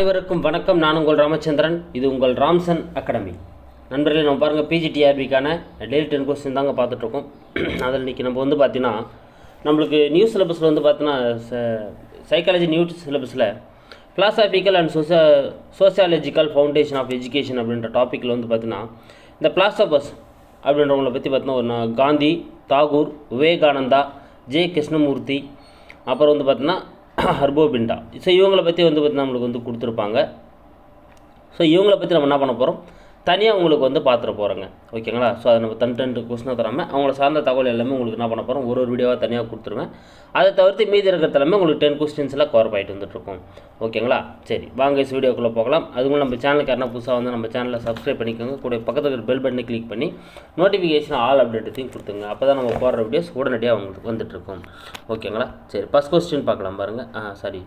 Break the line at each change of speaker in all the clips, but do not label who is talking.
அனைவருக்கும் வணக்கம் நான் உங்கள் ராமச்சந்திரன் இது உங்கள் ராம்சன் அகாடமி நண்பர்களே நம்ம பாருங்கள் பிஜிடிஆர்பிக்கான டெய்லி டென் கொஸ்டின் தாங்க பார்த்துட்ருக்கோம் அதில் இன்றைக்கி நம்ம வந்து பார்த்தீங்கன்னா நம்மளுக்கு நியூ சிலபஸில் வந்து பார்த்தீங்கன்னா சைக்காலஜி நியூ சிலபஸில் philosophical and socio sociological foundation of education அப்படின்ற டாப்பிக்கில் வந்து பார்த்தீங்கன்னா இந்த பிளாசபஸ் அப்படின்றவங்களை பற்றி பார்த்தீங்கன்னா ஒரு காந்தி தாகூர் விவேகானந்தா ஜே கிருஷ்ணமூர்த்தி அப்புறம் வந்து பார்த்தீங்கன்னா ஹர்போபிண்டா ஸோ இவங்களை பற்றி வந்து பார்த்திங்கன்னா நம்மளுக்கு வந்து கொடுத்துருப்பாங்க ஸோ இவங்களை பற்றி நம்ம என்ன பண்ண போகிறோம் தனியாக உங்களுக்கு வந்து பார்த்துட்டு போகிறோங்க ஓகேங்களா ஸோ அதை நம்ம தனித்தனி கொஸ்டினாக தராமல் அவங்கள சார்ந்த தகவல் எல்லாமே உங்களுக்கு என்ன பண்ண போகிறோம் ஒரு ஒரு வீடியோவாக தனியாக கொடுத்துருவேன் அதை தவிர்த்து மீதி இருக்கிற எல்லாமே உங்களுக்கு டென் கொஸ்டின்ஸ்லாம் கவர் ஆகிட்டு வந்துட்டுருக்கும் ஓகேங்களா சரி வாங்க இஸ் வீடியோக்குள்ளே போகலாம் அதுவும் நம்ம சேனலுக்கு யாரா புதுசாக வந்து நம்ம சேனலில் சப்ஸ்கிரைப் பண்ணிக்கோங்க கூட பக்கத்தில் இருக்கிற பெல் பட்டனை கிளிக் பண்ணி நோட்டிஃபிகேஷன் ஆல் அப்டேட்டையும் கொடுத்துங்க அப்போ தான் நம்ம போடுற வீடியோஸ் உடனடியாக உங்களுக்கு வந்துட்டுருக்கும் ஓகேங்களா சரி ஃபஸ்ட் கொஸ்டின் பார்க்கலாம் பாருங்கள் சாரி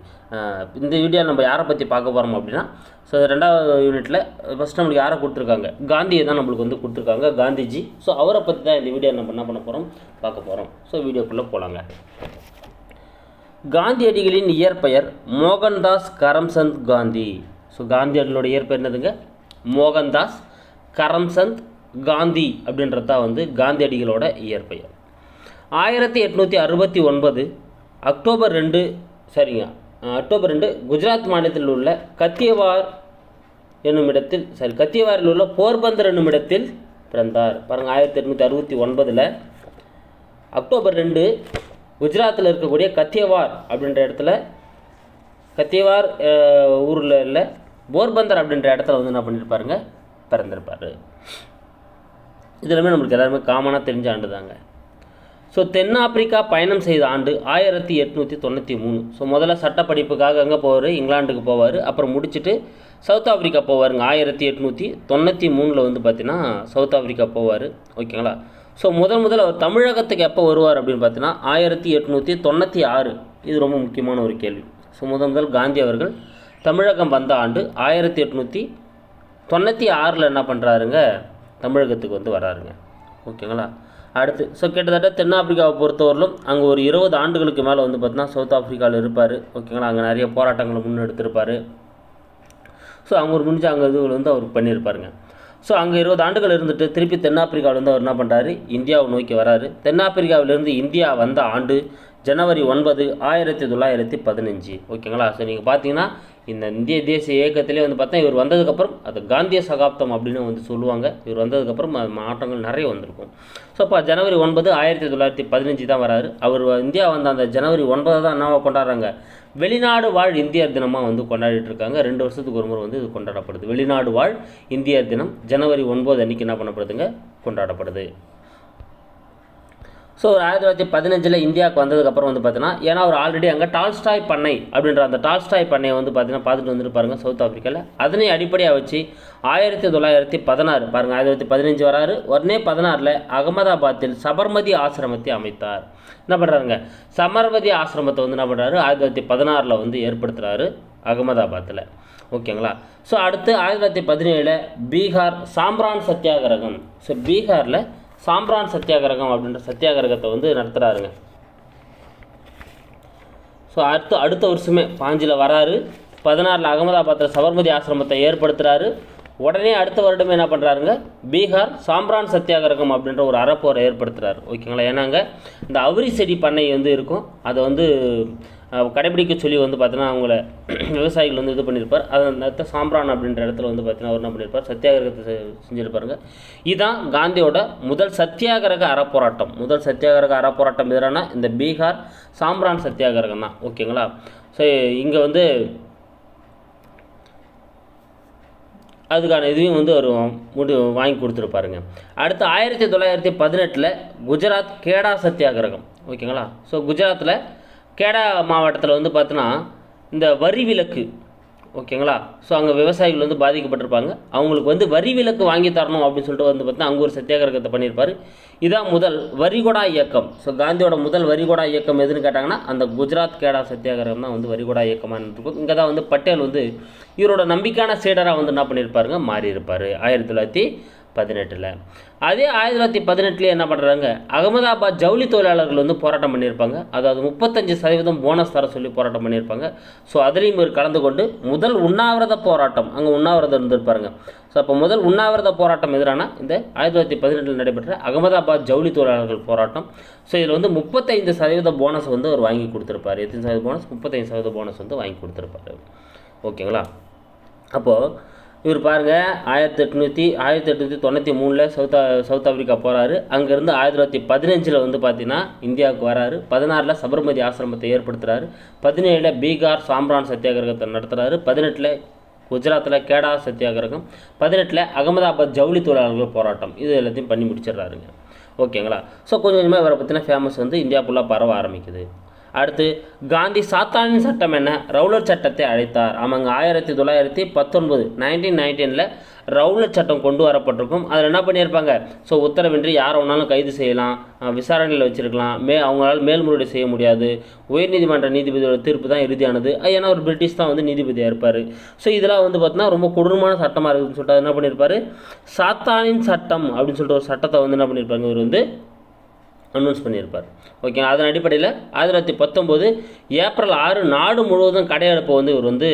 இந்த வீடியோ நம்ம யாரை பற்றி பார்க்க போகிறோம் அப்படின்னா ஸோ ரெண்டாவது யூனிட்டில் ஃபஸ்ட் நம்மளுக்கு யாரை கொடுத்துருக்காங்க காந்தியை தான் நம்மளுக்கு வந்து கொடுத்துருக்காங்க இருக்காங்க காந்திஜி ஸோ அவரை பற்றி தான் இந்த வீடியோ நம்ம என்ன பண்ண போகிறோம் பார்க்க போகிறோம் ஸோ வீடியோக்குள்ளே போகலாங்க காந்தியடிகளின் இயற்பெயர் மோகன்தாஸ் கரம்சந்த் காந்தி ஸோ காந்தியடிகளோட இயற்பெயர் என்னதுங்க மோகன்தாஸ் கரம்சந்த் காந்தி அப்படின்றது தான் வந்து காந்தியடிகளோட இயற்பெயர் ஆயிரத்தி எட்நூற்றி அறுபத்தி ஒன்பது அக்டோபர் ரெண்டு சரிங்க அக்டோபர் ரெண்டு குஜராத் மாநிலத்தில் உள்ள கத்தியவார் என்னும் இடத்தில் சரி கத்தியவாரில் உள்ள போர்பந்தர் என்னும் இடத்தில் பிறந்தார் பாருங்கள் ஆயிரத்தி எட்நூற்றி அறுபத்தி ஒன்பதில் அக்டோபர் ரெண்டு குஜராத்தில் இருக்கக்கூடிய கத்தியவார் அப்படின்ற இடத்துல கத்தியவார் ஊரில் இல்லை போர்பந்தர் அப்படின்ற இடத்துல வந்து என்ன பண்ணியிருப்பாருங்க பிறந்திருப்பார் இதெல்லாமே நம்மளுக்கு எல்லாருமே காமனாக தெரிஞ்ச ஆண்டு தாங்க ஸோ தென்னாப்பிரிக்கா பயணம் செய்த ஆண்டு ஆயிரத்தி எட்நூற்றி தொண்ணூற்றி மூணு ஸோ முதல்ல சட்ட படிப்புக்காக அங்கே போவார் இங்கிலாண்டுக்கு போவார் அப்புறம் முடிச்சுட்டு சவுத் ஆஃப்ரிக்கா போவாருங்க ஆயிரத்தி எட்நூற்றி தொண்ணூற்றி மூணில் வந்து பார்த்திங்கன்னா சவுத் ஆஃப்ரிக்கா போவார் ஓகேங்களா ஸோ முதல் முதல் அவர் தமிழகத்துக்கு எப்போ வருவார் அப்படின்னு பார்த்தீங்கன்னா ஆயிரத்தி எட்நூற்றி தொண்ணூற்றி ஆறு இது ரொம்ப முக்கியமான ஒரு கேள்வி ஸோ முதல் முதல் காந்தி அவர்கள் தமிழகம் வந்த ஆண்டு ஆயிரத்தி எட்நூற்றி தொண்ணூற்றி ஆறில் என்ன பண்ணுறாருங்க தமிழகத்துக்கு வந்து வராருங்க ஓகேங்களா அடுத்து ஸோ கிட்டத்தட்ட தென்னாப்பிரிக்காவை பொறுத்தவரையிலும் அங்கே ஒரு இருபது ஆண்டுகளுக்கு மேலே வந்து பார்த்தீங்கன்னா சவுத் ஆஃப்ரிக்காவில் இருப்பார் ஓகேங்களா அங்கே நிறைய போராட்டங்களை முன்னெடுத்திருப்பார் ஸோ அவங்க ஒரு முடிஞ்ச அங்கே இதுகள் வந்து அவர் பண்ணியிருப்பாருங்க ஸோ அங்கே இருபது ஆண்டுகள் இருந்துட்டு திருப்பி தென்னாப்பிரிக்காவில் வந்து அவர் என்ன பண்ணுறாரு இந்தியாவை நோக்கி வராரு தென்னாப்பிரிக்காவிலேருந்து இந்தியா வந்த ஆண்டு ஜனவரி ஒன்பது ஆயிரத்தி தொள்ளாயிரத்தி பதினஞ்சு ஓகேங்களா ஸோ நீங்கள் பார்த்தீங்கன்னா இந்த இந்திய தேசிய இயக்கத்திலே வந்து பார்த்தா இவர் வந்ததுக்கப்புறம் அது காந்திய சகாப்தம் அப்படின்னு வந்து சொல்லுவாங்க இவர் வந்ததுக்கப்புறம் மாற்றங்கள் நிறைய வந்திருக்கும் ஸோ அப்போ ஜனவரி ஒன்பது ஆயிரத்தி தொள்ளாயிரத்தி பதினஞ்சு தான் வராரு அவர் இந்தியா வந்த அந்த ஜனவரி ஒன்பது தான் என்னவா கொண்டாடுறாங்க வெளிநாடு வாழ் இந்தியர் தினமாக வந்து கொண்டாடிட்டு இருக்காங்க ரெண்டு வருஷத்துக்கு ஒரு முறை வந்து இது கொண்டாடப்படுது வெளிநாடு வாழ் இந்தியர் தினம் ஜனவரி ஒன்பது அன்றைக்கி என்ன பண்ணப்படுதுங்க கொண்டாடப்படுது ஸோ ஒரு ஆயிரத்தி தொள்ளாயிரத்தி பதினஞ்சில் இந்தியாவுக்கு வந்ததுக்கப்புறம் வந்து பார்த்தீங்கன்னா ஏன்னா அவர் ஆல்ரெடி அங்கே டால்ஸ்டாய் பண்ணை அப்படின்ற அந்த டால்ஸ்டாய் பண்ணையை வந்து பார்த்தீங்கன்னா பார்த்துட்டு வந்துட்டு பாருங்கள் சவுத் ஆஃப்ரிக்காவில் அதனை அடிப்படையாக வச்சு ஆயிரத்தி தொள்ளாயிரத்தி பதினாறு பாருங்கள் ஆயிரத்தி தொள்ளாயிரத்தி பதினஞ்சு வராரு உடனே பதினாறில் அகமதாபாத்தில் சபர்மதி ஆசிரமத்தை அமைத்தார் என்ன பண்ணுறாருங்க சபர்மதி ஆசிரமத்தை வந்து என்ன பண்ணுறாரு ஆயிரத்தி தொள்ளாயிரத்தி பதினாறில் வந்து ஏற்படுத்துகிறாரு அகமதாபாத்தில் ஓகேங்களா ஸோ அடுத்து ஆயிரத்தி தொள்ளாயிரத்தி பதினேழில் பீகார் சாம்ரான் சத்தியாகிரகம் ஸோ பீகாரில் சாம்பிரான் சத்தியாகிரகம் அப்படின்ற சத்தியாகிரகத்தை வந்து நடத்துகிறாருங்க ஸோ அடுத்து அடுத்த வருஷமே பாஞ்சில் வராரு பதினாறில் அகமதாபாத்தில் சபர்மதி ஆசிரமத்தை ஏற்படுத்துகிறாரு உடனே அடுத்த வருடமே என்ன பண்ணுறாருங்க பீகார் சாம்பிரான் சத்தியாகிரகம் அப்படின்ற ஒரு அறப்போரை ஏற்படுத்துகிறார் ஓகேங்களா ஏன்னாங்க இந்த அவுரி செடி பண்ணை வந்து இருக்கும் அதை வந்து கடைபிடிக்க சொல்லி வந்து பார்த்தீங்கன்னா அவங்கள விவசாயிகள் வந்து இது பண்ணியிருப்பார் அதை அந்த சாம்பிரான் அப்படின்ற இடத்துல வந்து பார்த்தீங்கன்னா அவர் என்ன பண்ணியிருப்பார் சத்தியாகிரகத்தை செஞ்சுருப்பாருங்க இதுதான் காந்தியோட முதல் சத்தியாகிரக அறப்போராட்டம் முதல் சத்தியாகிரக அறப்போராட்டம் எதிரான இந்த பீகார் சாம்பிரான் சத்தியாகிரகம் தான் ஓகேங்களா ஸோ இங்கே வந்து அதுக்கான இதுவும் வந்து அவர் முடி வாங்கி கொடுத்துருப்பாருங்க அடுத்து ஆயிரத்தி தொள்ளாயிரத்தி பதினெட்டில் குஜராத் கேடா சத்தியாகிரகம் ஓகேங்களா ஸோ குஜராத்தில் கேடா மாவட்டத்தில் வந்து பார்த்தோன்னா இந்த வரி விலக்கு ஓகேங்களா ஸோ அங்கே விவசாயிகள் வந்து பாதிக்கப்பட்டிருப்பாங்க அவங்களுக்கு வந்து வரி விலக்கு வாங்கி தரணும் அப்படின்னு சொல்லிட்டு வந்து பார்த்தீங்கன்னா அங்கே ஒரு சத்தியாகிரகத்தை பண்ணியிருப்பார் இதான் முதல் வரிகொடா இயக்கம் ஸோ காந்தியோட முதல் வரிகொடா இயக்கம் எதுன்னு கேட்டாங்கன்னா அந்த குஜராத் கேடா சத்தியாகிரகம் தான் வந்து வரிகொடா இயக்கமாக இருக்கும் இங்கே தான் வந்து பட்டேல் வந்து இவரோட நம்பிக்கையான சீடராக வந்து என்ன பண்ணியிருப்பாருங்க மாறியிருப்பார் ஆயிரத்தி தொள்ளாயிரத்தி பதினெட்டில் அதே ஆயிரத்தி தொள்ளாயிரத்தி பதினெட்டுலேயே என்ன பண்ணுறாங்க அகமதாபாத் ஜவுளி தொழிலாளர்கள் வந்து போராட்டம் பண்ணியிருப்பாங்க அதாவது முப்பத்தஞ்சு சதவீதம் போனஸ் தர சொல்லி போராட்டம் பண்ணியிருப்பாங்க ஸோ அதுலேயும் இவர் கலந்து கொண்டு முதல் உண்ணாவிரத போராட்டம் அங்கே உண்ணாவிரதம் இருந்திருப்பாருங்க ஸோ அப்போ முதல் உண்ணாவிரத போராட்டம் எதிரான இந்த ஆயிரத்தி தொள்ளாயிரத்தி பதினெட்டில் நடைபெற்ற அகமதாபாத் ஜவுளி தொழிலாளர்கள் போராட்டம் ஸோ இதில் வந்து முப்பத்தைந்து சதவீத போனஸ் வந்து அவர் வாங்கி கொடுத்துருப்பார் எத்தனை சதவீத போனஸ் முப்பத்தைந்து சதவீத போனஸ் வந்து வாங்கி கொடுத்துருப்பாரு ஓகேங்களா அப்போது இவர் பாருங்கள் ஆயிரத்தி எட்நூற்றி ஆயிரத்தி எட்நூற்றி தொண்ணூற்றி மூணில் சவுத் சவுத் ஆஃப்ரிக்கா போகிறாரு அங்கேருந்து ஆயிரத்தி தொள்ளாயிரத்தி பதினஞ்சில் வந்து பார்த்தீங்கன்னா இந்தியாவுக்கு வராரு பதினாறில் சபர்மதி ஆசிரமத்தை ஏற்படுத்துகிறாரு பதினேழில் பீகார் சாம்ரான் சத்தியாகிரகத்தை நடத்துகிறாரு பதினெட்டில் குஜராத்தில் கேடா சத்தியாகிரகம் பதினெட்டில் அகமதாபாத் ஜவுளி தொழிலாளர்கள் போராட்டம் இது எல்லாத்தையும் பண்ணி முடிச்சிடுறாருங்க ஓகேங்களா ஸோ கொஞ்சம் கொஞ்சமாக இவரை பற்றின ஃபேமஸ் வந்து இந்தியா ஃபுல்லாக பரவ ஆரம்பிக்குது அடுத்து காந்தி சாத்தானின் சட்டம் என்ன ரவுலர் சட்டத்தை அழைத்தார் ஆமாங்க ஆயிரத்தி தொள்ளாயிரத்தி பத்தொன்பது நைன்டீன் நைன்டீனில் ரவுலர் சட்டம் கொண்டு வரப்பட்டிருக்கும் அதில் என்ன பண்ணியிருப்பாங்க ஸோ உத்தரவின்றி யாரை வேணாலும் கைது செய்யலாம் விசாரணையில் வச்சுருக்கலாம் மே அவங்களால் மேல்முறையீடு செய்ய முடியாது உயர்நீதிமன்ற நீதிபதியோட தீர்ப்பு தான் இறுதியானது ஏன்னா ஒரு பிரிட்டிஷ் தான் வந்து நீதிபதியாக இருப்பார் ஸோ இதெல்லாம் வந்து பார்த்தீங்கன்னா ரொம்ப கொடூரமான சட்டமாக இருக்குதுன்னு சொல்லிட்டு என்ன பண்ணியிருப்பார் சாத்தானின் சட்டம் அப்படின்னு சொல்லிட்டு ஒரு சட்டத்தை வந்து என்ன பண்ணியிருப்பாங்க இவர் வந்து அனௌன்ஸ் பண்ணியிருப்பார் ஓகே அதன் அடிப்படையில் ஆயிரத்தி தொள்ளாயிரத்தி பத்தொம்போது ஏப்ரல் ஆறு நாடு முழுவதும் கடையெடுப்பை வந்து இவர் வந்து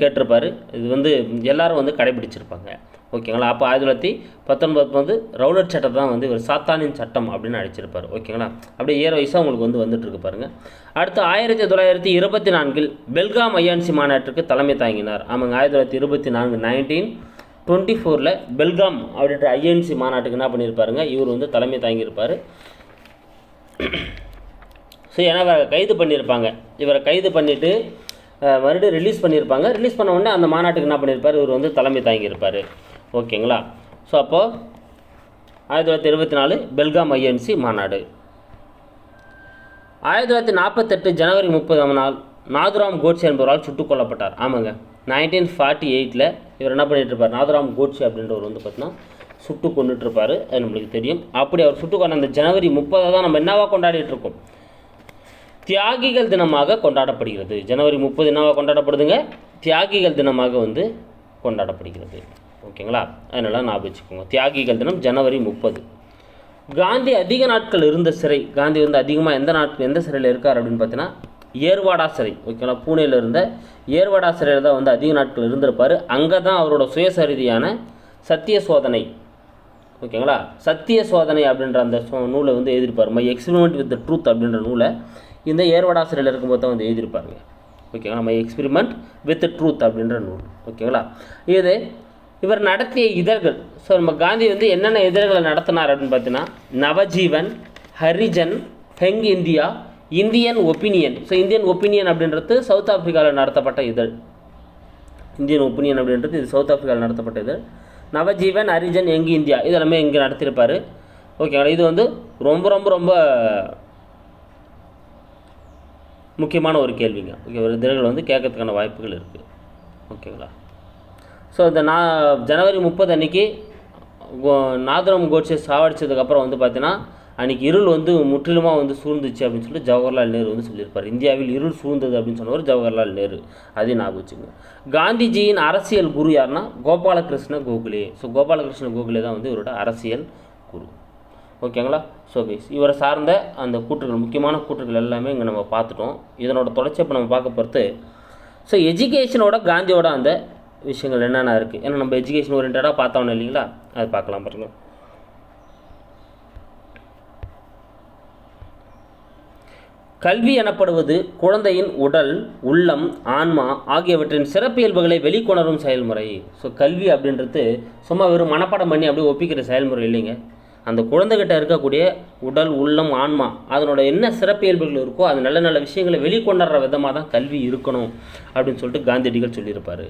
கேட்டிருப்பார் இது வந்து எல்லோரும் வந்து கடைபிடிச்சிருப்பாங்க ஓகேங்களா அப்போ ஆயிரத்தி தொள்ளாயிரத்தி பத்தொன்பது வந்து ரவுலட் சட்டம் தான் வந்து இவர் சாத்தானின் சட்டம் அப்படின்னு அழைச்சிருப்பார் ஓகேங்களா அப்படியே ஏற வயசாக உங்களுக்கு வந்து வந்துட்டுருக்கு பாருங்கள் அடுத்து ஆயிரத்தி தொள்ளாயிரத்தி இருபத்தி நான்கில் பெல்காம் ஐயான்சி மாநாட்டிற்கு தலைமை தாங்கினார் ஆமாங்க ஆயிரத்தி தொள்ளாயிரத்தி இருபத்தி நான்கு நைன்டீன் டுவெண்ட்டி ஃபோரில் பெல்காம் அப்படின்ற ஐஎன்சி மாநாட்டுக்கு என்ன பண்ணியிருப்பாருங்க இவர் வந்து தலைமை தாங்கியிருப்பார் ஸோ ஏன்னா இவரை கைது பண்ணியிருப்பாங்க இவரை கைது பண்ணிவிட்டு மறுபடியும் ரிலீஸ் பண்ணியிருப்பாங்க ரிலீஸ் பண்ண உடனே அந்த மாநாட்டுக்கு என்ன பண்ணியிருப்பார் இவர் வந்து தலைமை தாங்கியிருப்பார் ஓகேங்களா ஸோ அப்போது ஆயிரத்தி தொள்ளாயிரத்தி இருபத்தி நாலு பெல்காம் ஐஎன்சி மாநாடு ஆயிரத்தி தொள்ளாயிரத்தி நாற்பத்தெட்டு ஜனவரி முப்பதாம் நாள் நாதுராம் கோட்ஸ் என்பவரால் சுட்டுக் கொல்லப்பட்டார் ஆமாங்க நைன்டீன் ஃபார்ட்டி எயிட்டில் இவர் என்ன இருப்பார் நாதராம் கோட்ஸே அப்படின்றவர் வந்து பார்த்தீங்கன்னா சுட்டு கொண்டுட்டுருப்பார் அது நம்மளுக்கு தெரியும் அப்படி அவர் சுட்டு கொண்ட அந்த ஜனவரி முப்பதை தான் நம்ம என்னவாக கொண்டாடிட்டு இருக்கோம் தியாகிகள் தினமாக கொண்டாடப்படுகிறது ஜனவரி முப்பது என்னவாக கொண்டாடப்படுதுங்க தியாகிகள் தினமாக வந்து கொண்டாடப்படுகிறது ஓகேங்களா அதனால் ஞாபகம் வச்சுக்கோங்க தியாகிகள் தினம் ஜனவரி முப்பது காந்தி அதிக நாட்கள் இருந்த சிறை காந்தி வந்து அதிகமாக எந்த நாட்கள் எந்த சிறையில் இருக்கார் அப்படின்னு பார்த்தீங்கன்னா ஏர்வாடாசிரை ஓகேங்களா பூனேல இருந்த ஏர்வாடாசிரியர் தான் வந்து அதிக நாட்கள் இருந்திருப்பார் அங்கே தான் அவரோட சுயசரிதியான சத்திய சோதனை ஓகேங்களா சத்திய சோதனை அப்படின்ற அந்த நூலை வந்து எழுதியிருப்பார் மை எக்ஸ்பிரிமெண்ட் வித் ட்ரூத் அப்படின்ற நூலை இந்த ஏர்வாடாசிரியில் இருக்கும்போது தான் வந்து எழுதியிருப்பாருங்க ஓகேங்களா மை எக்ஸ்பிரிமெண்ட் வித் ட்ரூத் அப்படின்ற நூல் ஓகேங்களா இது இவர் நடத்திய இதழ்கள் ஸோ நம்ம காந்தி வந்து என்னென்ன இதழ்களை நடத்தினார் அப்படின்னு பார்த்தீங்கன்னா Navajivan Harijan Young India Indian Opinion so Indian Opinion அப்படின்றது சவுத் ஆஃப்ரிக்காவில் நடத்தப்பட்ட இதழ் இந்தியன் ஒப்பீனியன் அப்படின்றது இது சவுத் ஆஃப்ரிக்காவில் நடத்தப்பட்ட இதழ் நவஜீவன் அரிஜன் எங்கு இந்தியா இதெல்லாமே இங்கே நடத்தியிருப்பார் ஓகேங்களா இது வந்து ரொம்ப ரொம்ப ரொம்ப முக்கியமான ஒரு கேள்விங்க ஓகே ஒரு இதழ்கள் வந்து கேட்கறதுக்கான வாய்ப்புகள் இருக்குது ஓகேங்களா ஸோ இந்த நான் ஜனவரி முப்பது அன்னைக்கு நாதரம் கோட்ஸை சாவடிச்சதுக்கப்புறம் வந்து பார்த்தீங்கன்னா அன்றைக்கி இருள் வந்து முற்றிலுமாக வந்து சூழ்ந்துச்சு அப்படின்னு சொல்லிட்டு ஜவஹர்லால் நேரு வந்து சொல்லியிருப்பார் இந்தியாவில் இருள் சூழ்ந்தது அப்படின்னு சொன்னவர் ஜவஹர்லால் நேரு அதே ஞாபகம் வச்சுங்க காந்திஜியின் அரசியல் குரு யாருன்னா கோபாலகிருஷ்ண கோகுலே ஸோ கோபாலகிருஷ்ண கோகுலே தான் வந்து இவரோட அரசியல் குரு ஓகேங்களா ஸோ கைஸ் இவரை சார்ந்த அந்த கூற்றுகள் முக்கியமான கூற்றுகள் எல்லாமே இங்கே நம்ம பார்த்துட்டோம் இதனோட தொடர்ச்சி இப்போ நம்ம பார்க்க பொறுத்து ஸோ எஜுகேஷனோட காந்தியோட அந்த விஷயங்கள் என்னென்ன இருக்குது ஏன்னா நம்ம எஜுகேஷன் ஓரியன்டாக பார்த்தோன்னு இல்லைங்களா அது பார்க்கலாம் பாருங்கள் கல்வி எனப்படுவது குழந்தையின் உடல் உள்ளம் ஆன்மா ஆகியவற்றின் சிறப்பியல்புகளை வெளிக்கொணரும் செயல்முறை ஸோ கல்வி அப்படின்றது சும்மா வெறும் மனப்பாடம் பண்ணி அப்படியே ஒப்பிக்கிற செயல்முறை இல்லைங்க அந்த குழந்தைகிட்ட இருக்கக்கூடிய உடல் உள்ளம் ஆன்மா அதனோட என்ன சிறப்பியல்புகள் இருக்கோ அது நல்ல நல்ல விஷயங்களை வெளிக்கொண்டாடுற விதமாக தான் கல்வி இருக்கணும் அப்படின்னு சொல்லிட்டு காந்தியடிகள் சொல்லியிருப்பார்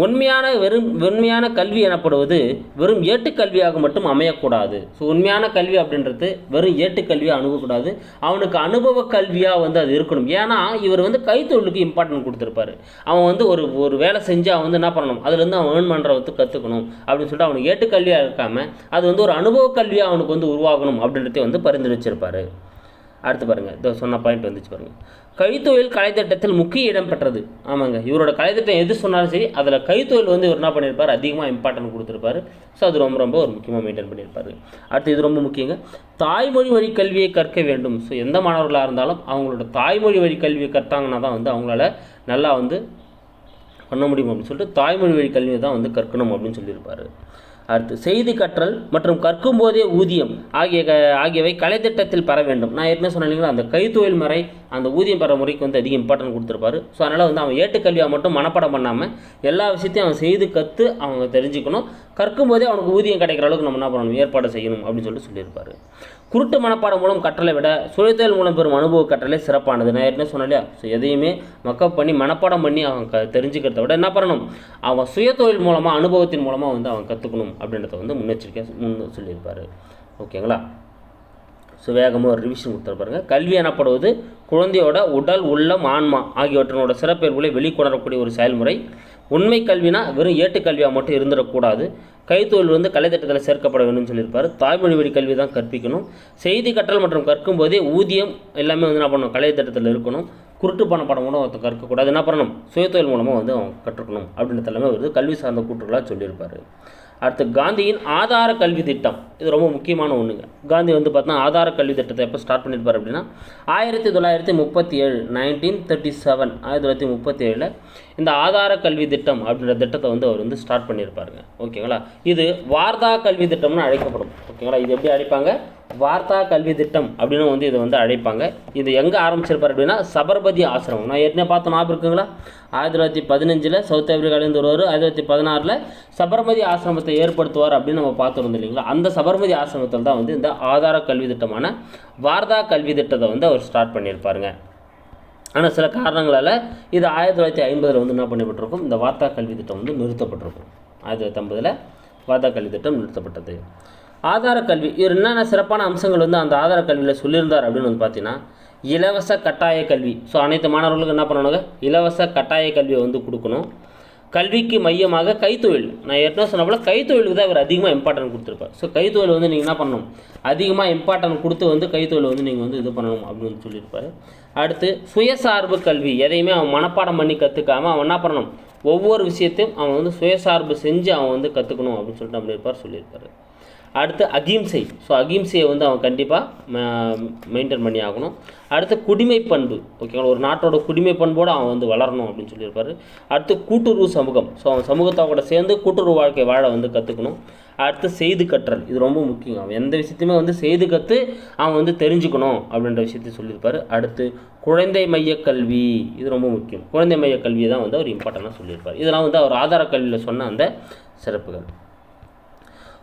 உண்மையான வெறும் உண்மையான கல்வி எனப்படுவது வெறும் ஏட்டுக்கல்வியாக மட்டும் அமையக்கூடாது ஸோ உண்மையான கல்வி அப்படின்றது வெறும் ஏட்டுக்கல்வியாக அணுகக்கூடாது அவனுக்கு அனுபவ கல்வியாக வந்து அது இருக்கணும் ஏன்னா இவர் வந்து கைத்தொழிலுக்கு இம்பார்ட்டன்ட் கொடுத்துருப்பாரு அவன் வந்து ஒரு ஒரு வேலை செஞ்சு அவன் வந்து என்ன பண்ணணும் அதுலேருந்து அவன் ஏர்ன் வந்து கற்றுக்கணும் அப்படின்னு சொல்லிட்டு அவனுக்கு கல்வியாக இருக்காமல் அது வந்து ஒரு அனுபவ கல்வியாக அவனுக்கு வந்து உருவாகணும் அப்படின்றதே வந்து பரிந்துரைச்சிருப்பார் அடுத்து பாருங்கள் இதோ சொன்ன பாயிண்ட் வந்துச்சு பாருங்கள் கைத்தொழில் கலைத்திட்டத்தில் முக்கிய இடம் பெற்றது ஆமாங்க இவரோட கலைத்திட்டம் எது சொன்னாலும் சரி அதில் கைத்தொழில் வந்து இவர் என்ன பண்ணியிருப்பார் அதிகமாக இம்பார்ட்டன்ட் கொடுத்துருப்பாரு ஸோ அது ரொம்ப ரொம்ப ஒரு முக்கியமாக மெயின்டைன் பண்ணியிருப்பார் அடுத்து இது ரொம்ப முக்கியங்க தாய்மொழி வழி கல்வியை கற்க வேண்டும் ஸோ எந்த மாணவர்களாக இருந்தாலும் அவங்களோட தாய்மொழி வழி கல்வியை கற்றாங்கன்னா தான் வந்து அவங்களால நல்லா வந்து பண்ண முடியும் அப்படின்னு சொல்லிட்டு தாய்மொழி வழி கல்வியை தான் வந்து கற்கணும் அப்படின்னு சொல்லியிருப்பார் அடுத்து செய்தி கற்றல் மற்றும் கற்கும் போதே ஊதியம் ஆகிய க ஆகியவை கலைத்திட்டத்தில் பெற வேண்டும் நான் ஏற்கனவே சொன்னேன் அந்த கைத்தொழில் முறை அந்த ஊதியம் பெற முறைக்கு வந்து அதிக இம்பார்ட்டன்ட் கொடுத்துருப்பாரு ஸோ அதனால் வந்து அவன் ஏட்டுக்கல்வியாக மட்டும் மனப்பாடம் பண்ணாமல் எல்லா விஷயத்தையும் அவன் செய்து கற்று அவங்க தெரிஞ்சுக்கணும் கற்கும் போதே அவனுக்கு ஊதியம் கிடைக்கிற அளவுக்கு நம்ம என்ன பண்ணணும் ஏற்பாடு செய்யணும் அப்படின்னு சொல்லிட்டு சொல்லியிருப்பார் குருட்டு மனப்பாடம் மூலம் கற்றலை விட சுயத்தொழில் மூலம் பெறும் அனுபவ கற்றலே சிறப்பானது நான் ஏற்கனவே சொன்னேன் ஸோ எதையுமே மக்கப் பண்ணி மனப்பாடம் பண்ணி அவன் க தெரிஞ்சுக்கிறத விட என்ன பண்ணணும் அவன் சுயத்தொழில் மூலமாக அனுபவத்தின் மூலமாக வந்து அவன் கற்றுக்கணும் அப்படின்றத வந்து முன்னெச்சரிக்கையாக முன் சொல்லியிருப்பார் ஓகேங்களா ஸோ வேகமாக ஒரு ரிவிஷன் கொடுத்துரு பாருங்கள் கல்வி எனப்படுவது குழந்தையோட உடல் உள்ளம் ஆன்மா ஆகியவற்றினோட சிறப்பியல்புகளை வெளிக்கொணரக்கூடிய ஒரு செயல்முறை உண்மை கல்வினா வெறும் ஏட்டுக்கல்வியாக மட்டும் இருந்துடக்கூடாது கைத்தொழில் வந்து கலைத்திட்டத்தில் சேர்க்கப்பட வேணும்னு சொல்லியிருப்பார் தாய்மொழி வழி கல்வி தான் கற்பிக்கணும் செய்தி கற்றல் மற்றும் கற்கும் போதே ஊதியம் எல்லாமே வந்து என்ன பண்ணணும் கலைத்திட்டத்தில் இருக்கணும் குருட்டு பண படம் கூட ஒருத்தர் கற்கக்கூடாது என்ன பண்ணணும் சுயத்தொழில் மூலமாக வந்து அவங்க கற்றுக்கணும் அப்படின்றது எல்லாமே வந்து கல்வி சார்ந்த கூற்றுகளாக சொல்லியிருப்பார் அடுத்து காந்தியின் ஆதார கல்வி திட்டம் இது ரொம்ப முக்கியமான ஒன்றுங்க காந்தி வந்து பார்த்தீங்கன்னா ஆதார கல்வி திட்டத்தை எப்போ ஸ்டார்ட் பண்ணியிருப்பார் அப்படின்னா ஆயிரத்தி தொள்ளாயிரத்தி முப்பத்தி ஏழு நைன்டீன் தேர்ட்டி செவன் ஆயிரத்தி தொள்ளாயிரத்தி முப்பத்தி ஏழில் இந்த ஆதார கல்வி திட்டம் அப்படின்ற திட்டத்தை வந்து அவர் வந்து ஸ்டார்ட் பண்ணியிருப்பாருங்க ஓகேங்களா இது வார்தா கல்வி திட்டம்னு அழைக்கப்படும் ஓகேங்களா இது எப்படி அழைப்பாங்க வார்த்தா கல்வி திட்டம் அப்படின்னு வந்து இதை வந்து அழைப்பாங்க இது எங்கே ஆரம்பிச்சிருப்பார் அப்படின்னா சபர்மதி ஆசிரமம் நான் ஏற்கனவே பார்த்த ஞாபகம் இருக்குங்களா ஆயிரத்தி தொள்ளாயிரத்தி பதினஞ்சில் சவுத் ஆப்பிரிக்காலேருந்து வருவார் ஆயிரத்தி தொள்ளாயிரத்தி பதினாறில் சபர்மதி ஆசிரமத்தை ஏற்படுத்துவார் அப்படின்னு நம்ம பார்த்துருந்தோம் இல்லைங்களா அந்த சபர்மதி ஆசிரமத்தில் தான் வந்து இந்த ஆதார கல்வி திட்டமான வார்தா கல்வி திட்டத்தை வந்து அவர் ஸ்டார்ட் பண்ணியிருப்பாருங்க ஆனால் சில காரணங்களால் இது ஆயிரத்தி தொள்ளாயிரத்தி ஐம்பதில் வந்து என்ன பண்ணப்பட்டிருக்கும் இந்த வார்த்தா கல்வி திட்டம் வந்து நிறுத்தப்பட்டிருக்கும் ஆயிரத்தி தொள்ளாயிரத்தி ஐம்பதில் வார்த்தா கல்வி திட்டம் நிறுத்தப்பட்டது ஆதார கல்வி இவர் என்னென்ன சிறப்பான அம்சங்கள் வந்து அந்த ஆதார கல்வியில் சொல்லியிருந்தார் அப்படின்னு வந்து பார்த்தீங்கன்னா இலவச கட்டாய கல்வி ஸோ அனைத்து மாணவர்களுக்கு என்ன பண்ணணுங்க இலவச கட்டாய கல்வியை வந்து கொடுக்கணும் கல்விக்கு மையமாக கைத்தொழில் நான் ஏற்கனவே சொன்ன போல் கைத்தொழிலுக்கு தான் இவர் அதிகமாக இம்பார்ட்டன்ட் கொடுத்துருப்பார் ஸோ கைத்தொழில் வந்து நீங்கள் என்ன பண்ணணும் அதிகமாக இம்பார்ட்டன்ட் கொடுத்து வந்து கைத்தொழில் வந்து நீங்கள் வந்து இது பண்ணணும் அப்படின்னு சொல்லியிருப்பார் அடுத்து சுயசார்பு கல்வி எதையுமே அவன் மனப்பாடம் பண்ணி கற்றுக்காமல் அவன் என்ன பண்ணணும் ஒவ்வொரு விஷயத்தையும் அவன் வந்து சுயசார்பு செஞ்சு அவன் வந்து கற்றுக்கணும் அப்படின்னு சொல்லிட்டு அப்படி இருப்பார் சொல்லியிருப்பார் அடுத்து அகிம்சை ஸோ அகிம்சையை வந்து அவன் கண்டிப்பாக மெயின்டைன் பண்ணி ஆகணும் அடுத்து குடிமை பண்பு ஓகேங்களா ஒரு நாட்டோட குடிமை பண்போடு அவன் வந்து வளரணும் அப்படின்னு சொல்லியிருப்பார் அடுத்து கூட்டுறவு சமூகம் ஸோ அவன் சமூகத்தை கூட சேர்ந்து கூட்டுறவு வாழ்க்கை வாழ வந்து கற்றுக்கணும் அடுத்து செய்து கற்றல் இது ரொம்ப முக்கியம் அவன் எந்த விஷயத்தையுமே வந்து செய்து கற்று அவன் வந்து தெரிஞ்சுக்கணும் அப்படின்ற விஷயத்தையும் சொல்லியிருப்பார் அடுத்து குழந்தை மைய கல்வி இது ரொம்ப முக்கியம் குழந்தை மைய கல்வியை தான் வந்து அவர் இம்பார்ட்டண்ட்டாக சொல்லியிருப்பார் இதெல்லாம் வந்து அவர் ஆதார கல்வியில் சொன்ன அந்த சிறப்புகள்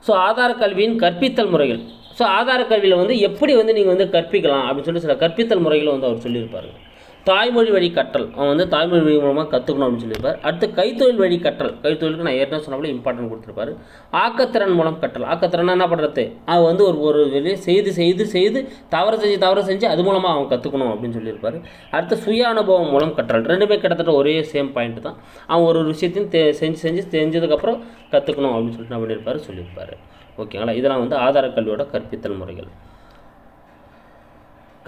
ஸோ ஆதார கல்வியின் கற்பித்தல் முறைகள் ஸோ ஆதார கல்வியில் வந்து எப்படி வந்து நீங்கள் வந்து கற்பிக்கலாம் அப்படின்னு சொல்லி சில கற்பித்தல் முறைகளை வந்து அவர் சொல்லியிருப்பாருங்க தாய்மொழி வழி கற்றல் அவன் வந்து தாய்மொழி வழி மூலமாக கற்றுக்கணும் அப்படின்னு சொல்லியிருப்பார் அடுத்து கைத்தொழில் வழி கற்றல் கைத்தொழிலுக்கு நான் ஏற்கனவே சொன்னபோல இம்பார்ட்டன்ட் கொடுத்துருப்பாரு ஆக்கத்திறன் மூலம் கற்றல் ஆக்கத்திறன் என்ன பண்ணுறது அவன் வந்து ஒரு ஒரு வெளியே செய்து செய்து செய்து தவறு செஞ்சு தவறு செஞ்சு அது மூலமாக அவன் கற்றுக்கணும் அப்படின்னு சொல்லியிருப்பார் அடுத்து சுய அனுபவம் மூலம் கற்றல் ரெண்டுமே கிட்டத்தட்ட ஒரே சேம் பாயிண்ட் தான் அவன் ஒரு ஒரு விஷயத்தையும் தே செஞ்சு செஞ்சு தெரிஞ்சதுக்கப்புறம் கற்றுக்கணும் அப்படின்னு சொல்லிட்டு என்ன பண்ணியிருப்பார் சொல்லியிருப்பார் ஓகேங்களா இதெல்லாம் வந்து ஆதார கல்வியோட கற்பித்தல் முறைகள்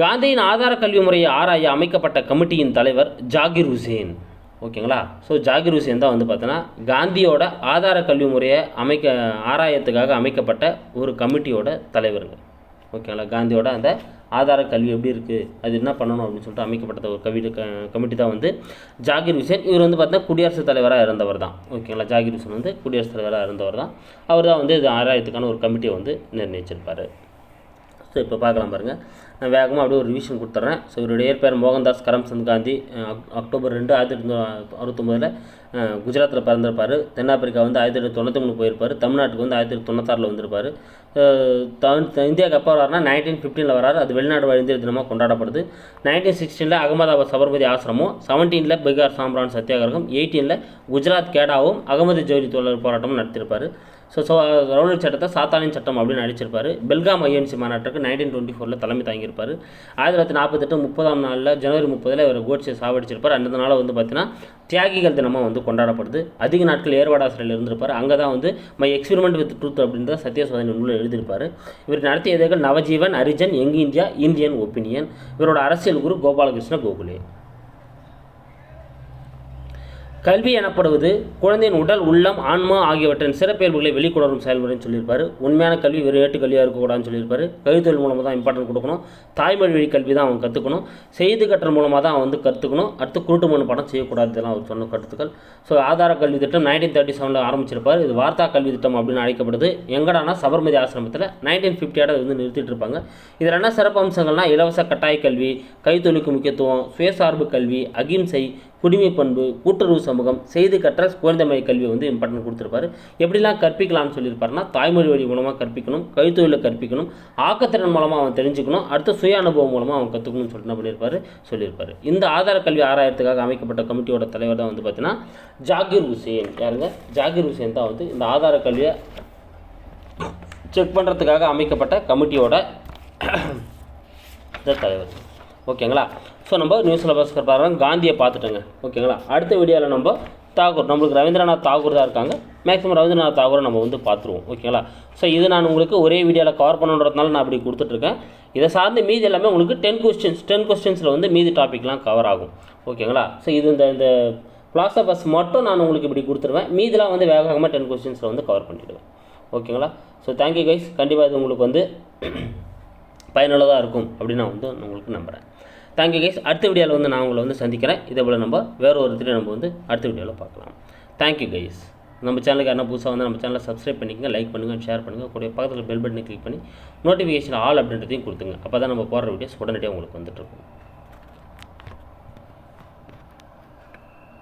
காந்தியின் ஆதார கல்வி முறையை ஆராய அமைக்கப்பட்ட கமிட்டியின் தலைவர் ஜாகிர் ஹுசேன் ஓகேங்களா ஸோ ஜாகிர் ஹுசேன் தான் வந்து பார்த்தோன்னா காந்தியோட ஆதார கல்வி முறையை அமைக்க ஆராயத்துக்காக அமைக்கப்பட்ட ஒரு கமிட்டியோட தலைவருங்க ஓகேங்களா காந்தியோட அந்த ஆதார கல்வி எப்படி இருக்குது அது என்ன பண்ணணும் அப்படின்னு சொல்லிட்டு அமைக்கப்பட்ட ஒரு கவி கமிட்டி தான் வந்து ஜாகிர் ஹுசேன் இவர் வந்து பார்த்தீங்கன்னா குடியரசுத் தலைவராக இருந்தவர் தான் ஓகேங்களா ஜாகிர் ஹுசேன் வந்து குடியரசுத் தலைவராக இருந்தவர் தான் அவர் தான் வந்து இது ஆராயத்துக்கான ஒரு கமிட்டியை வந்து நிர்ணயிச்சிருப்பார் ஸோ இப்போ பார்க்கலாம் பாருங்கள் நான் வேகமாக அப்படியே ஒரு ரிவிஷன் கொடுத்துட்றேன் ஸோ இவருடைய பேர் மோகன்தாஸ் கரம்சந்த் காந்தி அக்டோபர் ரெண்டு ஆயிரத்தி தொள்ளாயிரத்தி அறுபத்தொம்போதில் குஜராத்தில் பிறந்திருப்பார் தென்னாப்பிரிக்கா வந்து ஆயிரத்தி தொள்ளாயிரத்தி தொண்ணூற்றி மூணு போயிருப்பார் தமிழ்நாட்டுக்கு வந்து ஆயிரத்தி தொண்ணூத்தாறில் வந்திருப்பார் இந்தியாவுக்கு அப்போ வரார்னா நைன்டீன் ஃபிஃப்டினில் வராரு அது வெளிநாடு இந்திய தினமாக கொண்டாடப்படுது நைன்டீன் சிக்ஸ்டீனில் அகமதாபாத் சபர்மதி ஆசிரமம் செவன்டீனில் பீகார் சாம்ரான் சத்தியாகிரகம் எயிட்டீனில் குஜராத் கேடாவும் அகமது ஜோதி தொழில் போராட்டமும் நடத்தியிருப்பார் ஸோ ஸோ ரவுலட் சட்டத்தை சாத்தானின் சட்டம் அப்படின்னு அடிச்சிருப்பார் பெல்காம் ஐஎன்சி மாநாட்டுக்கு நைன்டீன் டுவெண்ட்டி ஃபோரில் தலைமை தாங்கியிருப்பார் ஆயிரத்தி தொள்ளாயிரத்தி நாற்பத்தெட்டு முப்பதாம் நாளில் ஜனவரி முப்பதில் இவர் கோட்ஸை சாவடிச்சிருப்பார் அந்த நாள் வந்து பார்த்தீங்கன்னா தியாகிகள் தினமாக வந்து கொண்டாடப்படுது அதிக நாட்கள் ஏர்வாடா சிறையில் இருந்திருப்பார் அங்கே தான் வந்து மை எக்ஸ்பெரிமெண்ட் வித் ட்ரூத் அப்படின்ற சத்திய சோதனை நூலில் எழுதியிருப்பார் இவர் நடத்திய இதழ்கள் Navajivan Harijan Young India Indian Opinion இவரோட அரசியல் குரு கோபாலகிருஷ்ண கோகுலே கல்வி எனப்படுவது குழந்தையின் உடல் உள்ளம் ஆன்மா ஆகியவற்றின் சிறப்பியல்புகளை வெளிக்கொணரும் செயல்முறைன்னு சொல்லியிருப்பாரு உண்மையான கல்வி வெறும் ஏட்டு கல்வியாக இருக்கக்கூடாதுன்னு சொல்லியிருப்பார் கைத்தொழில் மூலமாக தான் இம்பார்ட்டன்ட் கொடுக்கணும் தாய்மொழி வழி கல்வி தான் அவன் கற்றுக்கணும் செய்தி கட்டுற மூலமாக தான் அவன் வந்து கற்றுக்கணும் அடுத்து குருட்டு மண் படம் செய்யக்கூடாது இதெல்லாம் அவர் சொன்ன கருத்துக்கள் ஸோ ஆதார கல்வி திட்டம் நைன்டீன் தேர்ட்டி செவனில் ஆரம்பிச்சிருப்பார் இது வார்த்தா கல்வி திட்டம் அப்படின்னு அழைக்கப்படுது எங்கடானா சபர்மதி ஆசிரமத்தில் நைன்டீன் ஃபிஃப்டியோட வந்து நிறுத்திட்டு இருப்பாங்க இதில் என்ன சிறப்பு அம்சங்கள்னால் இலவச கட்டாய கல்வி கைத்தொழிலுக்கு முக்கியத்துவம் சுயசார்பு கல்வி அகிம்சை குடிமை பண்பு கூட்டுறவு சமூகம் செய்து குழந்தை குழந்தைமை கல்வி வந்து இம்பார்ட்டன் கொடுத்துருப்பாரு எப்படிலாம் கற்பிக்கலாம்னு சொல்லியிருப்பாருன்னா தாய்மொழி வழி மூலமாக கற்பிக்கணும் கைத்தொழிலை கற்பிக்கணும் ஆக்கத்திறன் மூலமாக அவன் தெரிஞ்சுக்கணும் அடுத்த சுய அனுபவம் மூலமாக அவன் கற்றுக்கணும்னு சொல்லிட்டு என்ன பண்ணியிருப்பாரு சொல்லியிருப்பாரு இந்த ஆதார கல்வி ஆராயத்துக்காக அமைக்கப்பட்ட கமிட்டியோட தலைவர் தான் வந்து பார்த்தீங்கன்னா ஜாகிர் ஹுசேன் யாருங்க ஜாகிர் ஹுசேன் தான் வந்து இந்த ஆதார கல்வியை செக் பண்ணுறதுக்காக அமைக்கப்பட்ட கமிட்டியோட தலைவர் ஓகேங்களா ஸோ நம்ம நியூஸ் சிலபஸ்க்கு பாருங்கள் காந்தியை பார்த்துட்டோங்க ஓகேங்களா அடுத்த வீடியோவில் நம்ம தாகூர் நம்மளுக்கு ரவீந்திரநாத் தாகூர் தான் இருக்காங்க மேக்ஸிமம் ரவீந்திரநாத் தாகூரை நம்ம வந்து பார்த்துருவோம் ஓகேங்களா ஸோ இது நான் உங்களுக்கு ஒரே வீடியோவில் கவர் பண்ணுன்றதுனால நான் அப்படி கொடுத்துட்ருக்கேன் இதை சார்ந்து மீதி எல்லாமே உங்களுக்கு டென் கொஸ்டின்ஸ் டென் கொஸ்டின்ஸில் வந்து மீதி டாப்பிக்லாம் கவர் ஆகும் ஓகேங்களா ஸோ இது இந்த இந்த பஸ் மட்டும் நான் உங்களுக்கு இப்படி கொடுத்துருவேன் மீதிலாம் வந்து வேகமாக டென் கொஸ்டின்ஸில் வந்து கவர் பண்ணிவிடுவேன் ஓகேங்களா ஸோ தேங்க்யூ கைஸ் கண்டிப்பாக இது உங்களுக்கு வந்து பயனுள்ளதாக இருக்கும் அப்படின்னு நான் வந்து உங்களுக்கு நம்புகிறேன் தேங்க்யூ கேஸ் அடுத்த வீடியோவில் வந்து நான் உங்களை வந்து சந்திக்கிறேன் இதே போல் நம்ம வேறு ஒருத்தரையும் நம்ம வந்து அடுத்த வீடியோவில் பார்க்கலாம் தேங்க்யூ கைஸ் நம்ம சேனலுக்கு என்ன புதுசாக வந்து நம்ம சேனலை சப்ஸ்கிரைப் பண்ணிக்கங்க லைக் பண்ணுங்கள் ஷேர் பண்ணுங்கள் கூட பக்கத்தில் பெல் பட்டனை கிளிக் பண்ணி நோட்டிஃபிகேஷன் ஆல் அப்படின்றதையும் கொடுத்துங்க அப்போ தான் நம்ம போடுற வீடியோஸ் உடனடியாக உங்களுக்கு வந்துட்டுருக்கும்